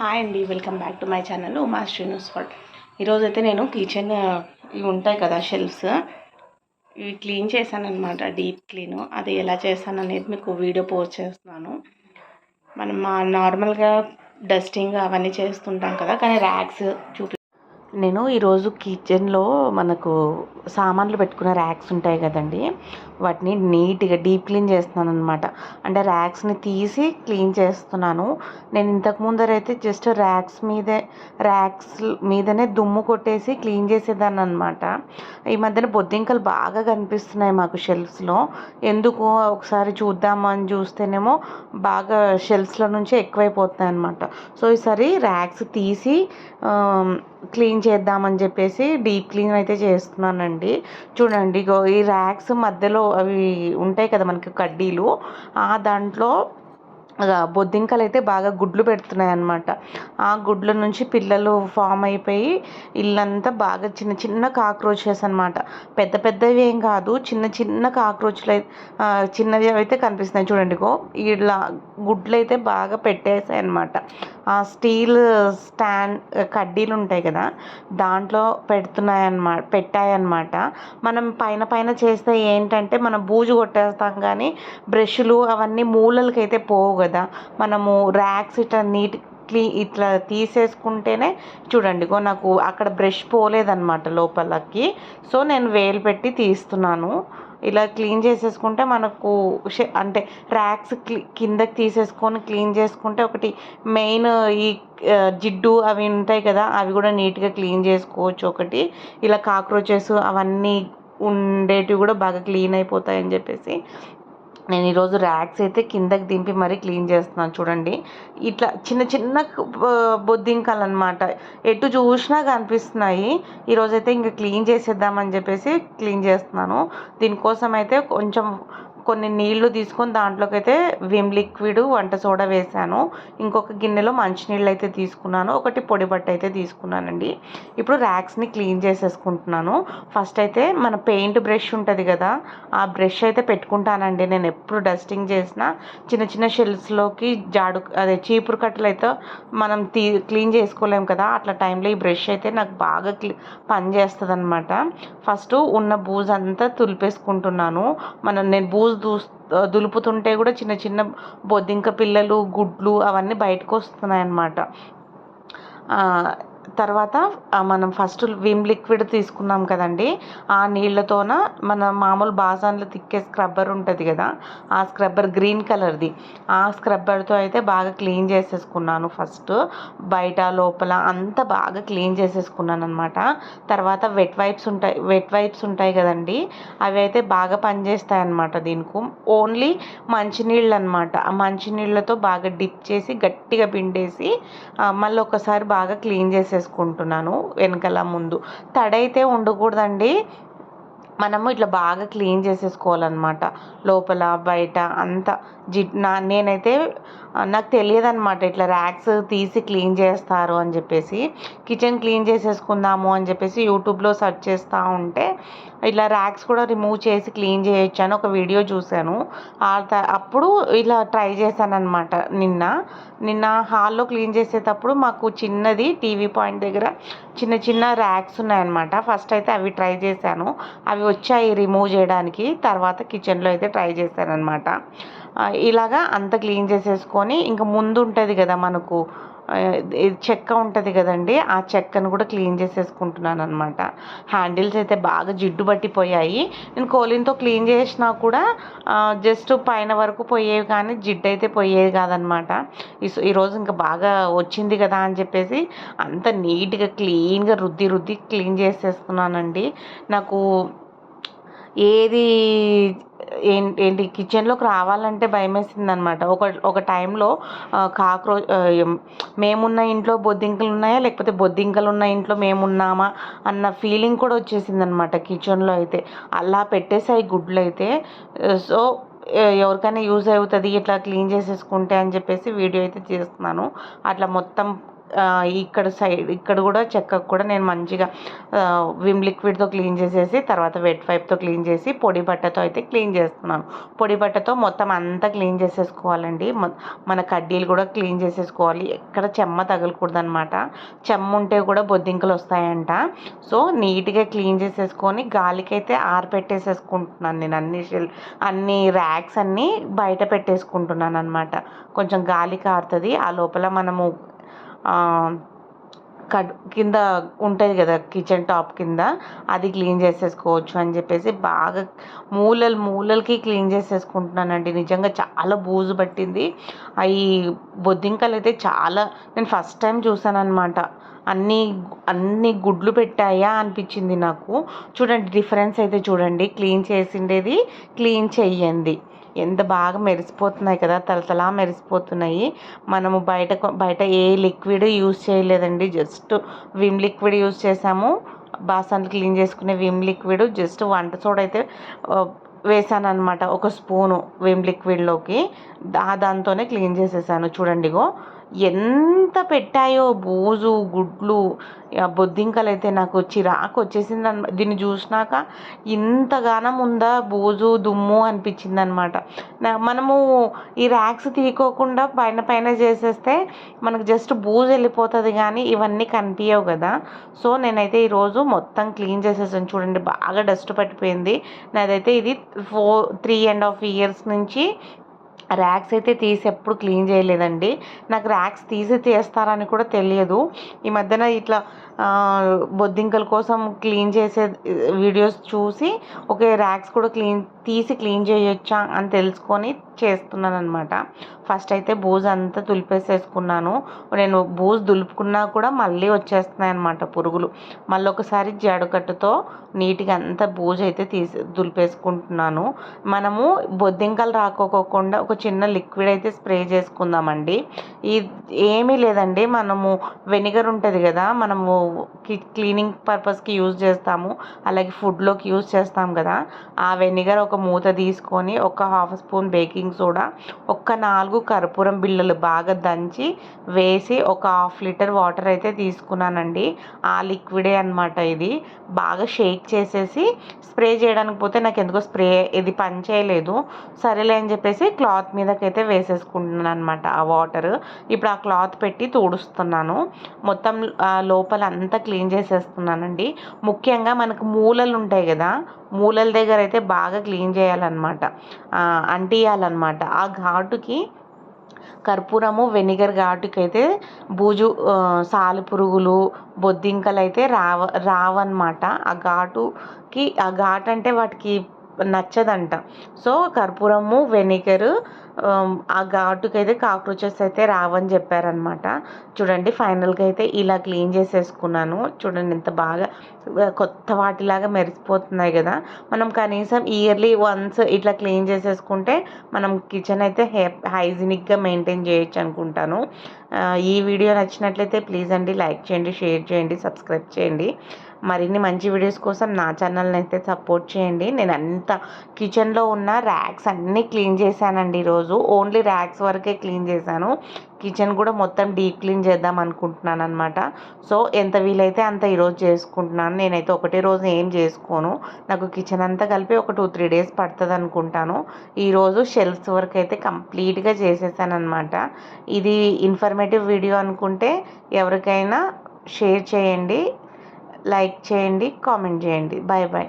Hi అండి welcome back to my channel Uma Srinivas world ఈరోజు అయితే నేను కిచెన్ ఇవి ఉంటాయి కదా షెల్ఫ్స్ ఇవి క్లీన్ చేశాను డీప్ క్లీన్ అది ఎలా చేశాను అనేది మీకు వీడియో పోస్ట్ చేస్తున్నాను. మనం మా నార్మల్గా డస్టింగ్ అవన్నీ చేస్తుంటాం కదా కానీ ర్యాక్స్ చూపి నేను ఈరోజు కిచెన్లో మనకు సామాన్లు పెట్టుకునే ర్యాక్స్ ఉంటాయి కదండి. వాటిని నీట్గా డీప్ క్లీన్ చేస్తున్నాను అనమాట అంటే ర్యాక్స్ని తీసి క్లీన్ చేస్తున్నాను. నేను ఇంతకు ముందరైతే జస్ట్ ర్యాక్స్ మీదే ర్యాక్స్ మీదనే దుమ్ము కొట్టేసి క్లీన్ చేసేదాన్ని అనమాట ఈ మధ్యన బొద్దింకలు బాగా కనిపిస్తున్నాయి మాకు షెల్ఫ్స్లో ఎందుకు? ఒకసారి చూద్దామని చూస్తేనేమో బాగా షెల్ఫ్స్లో నుంచి ఎక్కువైపోతున్నాయి అనమాట సో ఈసారి ర్యాక్స్ తీసి క్లీన్ చేద్దామని చెప్పేసి డీప్ క్లీన్ అయితే చేస్తున్నానండి. చూడండి ఇగో ఈ ర్యాక్స్ మధ్యలో అవి ఉంటాయి కదా మనకి కడ్డీలు ఆ దాంట్లో బొద్దింకలు అయితే బాగా గుడ్లు పెడుతున్నాయి అన్నమాట ఆ గుడ్ల నుంచి పిల్లలు ఫామ్ అయిపోయి ఇల్లంతా బాగా చిన్న చిన్న కాక్రోచెస్ అనమాట పెద్ద పెద్దవి ఏం కాదు చిన్న చిన్న కాక్రోచ్లు అయితే చిన్నవి అయితే కనిపిస్తున్నాయి చూడండి గో ఇలా గుడ్లు అయితే బాగా పెట్టేసాయి అనమాట ఆ స్టీల్ స్టాండ్ కడ్డీలు ఉంటాయి కదా దాంట్లో పెడుతున్నాయి అన్నమాట పెట్టాయన్నమాట. మనం పైన పైన చేస్తే ఏంటంటే మనం బూజు కొట్టేస్తాం కానీ బ్రష్లు అవన్నీ మూలలకైతే పోవు కదా. కదా. మనము ర్యాక్స్ ఇట్లా నీట్ క్లీ ఇట్లా తీసేసుకుంటేనే చూడండి గో నాకు అక్కడ బ్రష్ పోలేదన్నమాట లోపలకి. సో నేను వేలు పెట్టి తీస్తున్నాను. ఇలా క్లీన్ చేసేసుకుంటే మనకు అంటే ర్యాక్స్ కిందకి తీసేసుకొని క్లీన్ చేసుకుంటే ఒకటి మెయిన్ ఈ జిడ్డు అవి ఉంటాయి కదా అవి కూడా నీట్గా క్లీన్ చేసుకోవచ్చు ఒకటి. ఇలా కాక్రోచెస్ అవన్నీ ఉండేటివి కూడా బాగా క్లీన్ అయిపోతాయని చెప్పేసి. నేను ఈరోజు ర్యాక్స్ అయితే కిందకి దింపి మరీ క్లీన్ చేస్తున్నాను చూడండి. ఇట్లా చిన్న చిన్న బొద్దింకలు అనమాట ఎటు చూసినా కనిపిస్తున్నాయి. ఈరోజైతే ఇంకా క్లీన్ చేసేద్దామని చెప్పేసి క్లీన్ చేస్తున్నాను. దీనికోసం అయితే కొంచెం కొన్ని నీళ్ళు తీసుకొని దాంట్లోకి అయితే విమ్ లిక్విడ్ వంట సోడా వేసాను. ఇంకొక గిన్నెలో మంచినీళ్ళు అయితే తీసుకున్నాను. ఒకటి పొడి బట్ట అయితే తీసుకున్నానండి. ఇప్పుడు ర్యాక్స్ని క్లీన్ చేసేసుకుంటున్నాను. ఫస్ట్ అయితే మన పెయింట్ బ్రష్ ఉంటుంది కదా ఆ బ్రష్ అయితే పెట్టుకుంటానండి. నేను ఎప్పుడు డస్టింగ్ చేసినా చిన్న చిన్న షెల్స్లోకి జాడు అదే చీపురు కట్టలు అయితే మనం తీ క్లీన్ చేసుకోలేం కదా. అట్లా టైంలో ఈ బ్రష్ అయితే నాకు బాగా క్లీ పనిచేస్తుంది అనమాట ఫస్ట్ ఉన్న బూజ్ అంతా తులిపేసుకుంటున్నాను. మనం నేను బూజ్ దూ దులుపుతుంటే కూడా చిన్న చిన్న బొద్దింక పిల్లలు గుడ్లు అవన్నీ బయటకు వస్తున్నాయి అన్నమాట తర్వాత మనం ఫస్ట్ విమ్ లిక్విడ్ తీసుకున్నాం కదండి. ఆ నీళ్ళతోన మన మామూలు బాసాన్లు తిక్కే స్క్రబ్బర్ ఉంటుంది కదా ఆ స్క్రబ్బర్ గ్రీన్ కలర్ది ఆ స్క్రబ్బర్తో అయితే బాగా క్లీన్ చేసేసుకున్నాను ఫస్ట్ బయట లోపల అంతా బాగా క్లీన్ చేసేసుకున్నాను అనమాట తర్వాత వెట్ వైప్స్ ఉంటాయి వెట్ వైప్స్ ఉంటాయి కదండి. అవి అయితే బాగా పనిచేస్తాయి అన్నమాట దీనికి. ఓన్లీ మంచినీళ్ళు అనమాట ఆ మంచినీళ్ళతో బాగా డిప్ చేసి గట్టిగా పిండేసి మళ్ళీ ఒకసారి బాగా క్లీన్ చేసే చేసేసుకుంటున్నాను వెనకాల ముందు. తడైతే ఉండకూడదండి. మనము ఇట్లా బాగా క్లీన్ చేసేసుకోవాలన్నమాట. లోపల బయట అంతా జి నా నేనైతే నాకు తెలియదు అనమాట ఇట్లా ర్యాక్స్ తీసి క్లీన్ చేస్తారు అని చెప్పేసి. కిచెన్ క్లీన్ చేసేసుకుందాము అని చెప్పేసి యూట్యూబ్లో సెర్చ్ చేస్తూ ఉంటే ఇలా ర్యాక్స్ కూడా రిమూవ్ చేసి క్లీన్ చేయొచ్చు అని ఒక వీడియో చూశాను. అప్పుడు ఇలా ట్రై చేశాను అనమాట నిన్న నిన్న హాల్లో క్లీన్ చేసేటప్పుడు మాకు చిన్నది టీవీ పాయింట్ దగ్గర చిన్న చిన్న ర్యాక్స్ ఉన్నాయన్నమాట. ఫస్ట్ అయితే అవి ట్రై చేశాను. అవి వచ్చాయి రిమూవ్ చేయడానికి. తర్వాత కిచెన్లో అయితే ట్రై చేశాను అనమాట ఇలాగా అంత క్లీన్ చేసేసుకొని ఇంకా ముందు ఉంటుంది కదా మనకు చెక్క ఉంటుంది కదండి ఆ చెక్కను కూడా క్లీన్ చేసేసుకుంటున్నాను అనమాట హ్యాండిల్స్ అయితే బాగా జిడ్డు పట్టిపోయాయి. నేను కోలిన్తో క్లీన్ చేసినా కూడా జస్ట్ పైన వరకు పోయేవి కానీ జిడ్డు అయితే పోయేది కాదనమాట ఈరోజు ఇంకా బాగా వచ్చింది కదా అని చెప్పేసి అంత నీట్గా క్లీన్గా రుద్ది రుద్ది క్లీన్ చేసేస్తున్నానండి నాకు ఏది ఏంటి కిచెన్లోకి రావాలంటే భయమేసింది అనమాట ఒక ఒక టైంలో కాక్రో మేమున్న ఇంట్లో బొద్దింకలు ఉన్నాయా లేకపోతే బొద్దింకలు ఉన్న ఇంట్లో మేమున్నామా? అన్న ఫీలింగ్ కూడా వచ్చేసింది అనమాట కిచెన్లో అయితే. అలా పెట్టేసాయి గుడ్లు అయితే సో ఎవరికైనా యూజ్ అవుతుంది ఇట్లా క్లీన్ చేసేసుకుంటే అని చెప్పేసి వీడియో అయితే చేస్తున్నాను అట్లా మొత్తం ఇక్కడ సైడ్ ఇక్కడ కూడా చెక్కకు కూడా నేను మంచిగా విమ్ లిక్విడ్తో క్లీన్ చేసేసి తర్వాత వెట్ వైప్తో క్లీన్ చేసి పొడి బట్టతో అయితే క్లీన్ చేస్తున్నాను. పొడి బట్టతో మొత్తం అంతా క్లీన్ చేసేసుకోవాలండి. మన కడ్డీలు కూడా క్లీన్ చేసేసుకోవాలి. ఎక్కడ చెమ్మ తగలకూడదు అనమాట చెమ్మ ఉంటే కూడా బొద్దింకలు వస్తాయంట. సో నీట్గా క్లీన్ చేసేసుకొని గాలికైతే ఆరపెట్టేసేసుకుంటున్నాను నేను. అన్ని షెల్ అన్ని ర్యాక్స్ అన్నీ బయట పెట్టేసుకుంటున్నాను అనమాట కొంచెం గాలి కారుతుంది. ఆ లోపల మనము కట్ కింద ఉంటుంది కదా కిచెన్ టాప్ కింద అది క్లీన్ చేసేసుకోవచ్చు అని చెప్పేసి బాగా మూలలు మూలలకి క్లీన్ చేసేసుకుంటున్నానండి. నిజంగా చాలా బూజు పట్టింది. అవి బొద్దింకలు అయితే చాలా నేను ఫస్ట్ టైం చూసానమాట అన్ని అన్ని గుడ్లు పెట్టాయా అనిపించింది నాకు. చూడండి డిఫరెన్స్ అయితే చూడండి. క్లీన్ చేసిండేది క్లీన్ చెయ్యండి ఎంత బాగా మెరిసిపోతున్నాయి కదా తలతలా మెరిసిపోతున్నాయి. మనము బయట బయట ఏ లిక్విడ్ యూజ్ చేయలేదండి. జస్ట్ విమ్ లిక్విడ్ యూజ్ చేసాము. బాసన్లు క్లీన్ చేసుకునే విమ్ లిక్విడ్ జస్ట్ వంట సోడా అయితే వేసాను అనమాట ఒక స్పూను విమ్ లిక్విడ్లోకి. దాంతోనే క్లీన్ చేసేసాను. చూడండిగో. ఎంత పెట్టాయో బూజు గుడ్లు బొద్దింకలు అయితే నాకు చిరాకు వచ్చేసింది అన్న దీన్ని చూసినాక ఇంతగానం ఉందా బూజు దుమ్ము అనిపించింది అనమాట మనము ఈ ర్యాక్స్ తీయకోకుండా పైన పైన చేసేస్తే మనకు జస్ట్ బూజు వెళ్ళిపోతుంది కానీ ఇవన్నీ కనిపించవు కదా. సో నేనైతే ఈరోజు మొత్తం క్లీన్ చేసేసాను. చూడండి బాగా డస్ట్ పట్టిపోయింది. నాదైతే ఇది four three and half years నుంచి ర్యాక్స్ అయితే తీసి ఎప్పుడు క్లీన్ చేయలేదండి. నాకు ర్యాక్స్ తీసి తీస్తారని కూడా తెలియదు. ఈ మధ్యన ఇట్లా బొద్దింకల కోసం క్లీన్ చేసే వీడియోస్ చూసి ఒకే ర్యాక్స్ కూడా క్లీన్ తీసి క్లీన్ చేయొచ్చా అని తెలుసుకొని చేస్తున్నాను అనమాట ఫస్ట్ అయితే బూజు అంతా దులిపేసేసుకున్నాను. నేను బూజు దులుపుకున్నా కూడా మళ్ళీ వచ్చేస్తున్నాయి అనమాట పురుగులు. మళ్ళీ ఒకసారి జడకట్టుతో నీట్గా అంతా బూజు అయితే తీసి దులిపేసుకుంటున్నాను. మనము బొద్దింకలు రాకోకుండా ఒక చిన్న లిక్విడ్ అయితే స్ప్రే చేసుకుందామండి. ఈ ఏమీ లేదండి. మనము వెనిగర్ ఉంటుంది కదా మనము క్లీనింగ్ పర్పస్కి యూజ్ చేస్తాము. అలాగే ఫుడ్లోకి యూజ్ చేస్తాం కదా ఆ వెనిగర్ ఒక మూత తీసుకొని ఒక హాఫ్ స్పూన్ బేకింగ్ సోడా ఒక్క నాలుగు కర్పూరం బిళ్ళలు బాగా దంచి వేసి ఒక హాఫ్ లీటర్ వాటర్ అయితే తీసుకున్నానండి. ఆ లిక్విడే అనమాట ఇది. బాగా షేక్ చేసేసి స్ప్రే చేయడానికి పోతే నాకు ఎందుకో స్ప్రే ఇది పని చేయలేదు. సరేలే అని చెప్పేసి క్లాత్ మీదకైతే వేసేసుకుంటున్నాను అనమాట ఆ వాటర్. ఇప్పుడు ఆ క్లాత్ పెట్టి తుడుస్తున్నాను. మొత్తం లోపల అంతా క్లీన్ చేసేస్తున్నానండి. ముఖ్యంగా మనకు మూలలు ఉంటాయి కదా మూలల దగ్గర అయితే బాగా క్లీన్ చేయాలన్నమాట. ఆ, అంటియాలన్నమాట. ఆ ఘాటుకి కర్పూరము వెనిగర్ ఘాటుకైతే బూజు ఆ, సాలెపురుగులు బొద్దింకలు అయితే రావ రావన్నమాట. ఆ ఘాటుకి ఆ ఘాటు అంటే వాటికి నచ్చదంట. సో కర్పూరము వెనిగర్ ఆ ఘాటుకైతే కాక్రోచెస్ అయితే రావని చెప్పారనమాట చూడండి ఫైనల్గా అయితే ఇలా క్లీన్ చేసేసుకున్నాను. చూడండి ఎంత బాగా కొత్త వాటిలాగా మెరిసిపోతున్నాయి కదా. మనం కనీసం ఇయర్లీ వన్స్ ఇట్లా క్లీన్ చేసేసుకుంటే మనం కిచెన్ అయితే హే హైజీనిక్గా మెయింటైన్ చేయొచ్చు అనుకుంటాను. ఈ వీడియో నచ్చినట్లయితే ప్లీజ్ అండి లైక్ చేయండి షేర్ చేయండి సబ్స్క్రైబ్ చేయండి. మరిన్ని మంచి వీడియోస్ కోసం నా ఛానల్ని అయితే సపోర్ట్ చేయండి. నేను అంత కిచెన్లో ఉన్న ర్యాక్స్ అన్నీ క్లీన్ చేశానండి ఈరోజు ఓన్లీ ర్యాక్స్ వరకే క్లీన్ చేశాను. కిచెన్ కూడా మొత్తం డీప్ క్లీన్ చేద్దాం అనుకుంటున్నాను అనమాట సో ఎంత వీలైతే అంత ఈరోజు చేసుకుంటున్నాను. నేనైతే ఒకటే రోజు ఏం చేసుకోను. నాకు కిచెన్ అంతా కలిపి ఒక టూ త్రీ డేస్ పడుతుంది అనుకుంటాను ఈరోజు షెల్ఫ్స్ వరకు అయితే కంప్లీట్గా చేసేసాను అనమాట ఇది ఇన్ఫర్మేటివ్ వీడియో అనుకుంటే ఎవరికైనా షేర్ చేయండి లైక్ చేయండి కామెంట్ చేయండి. Bye bye bye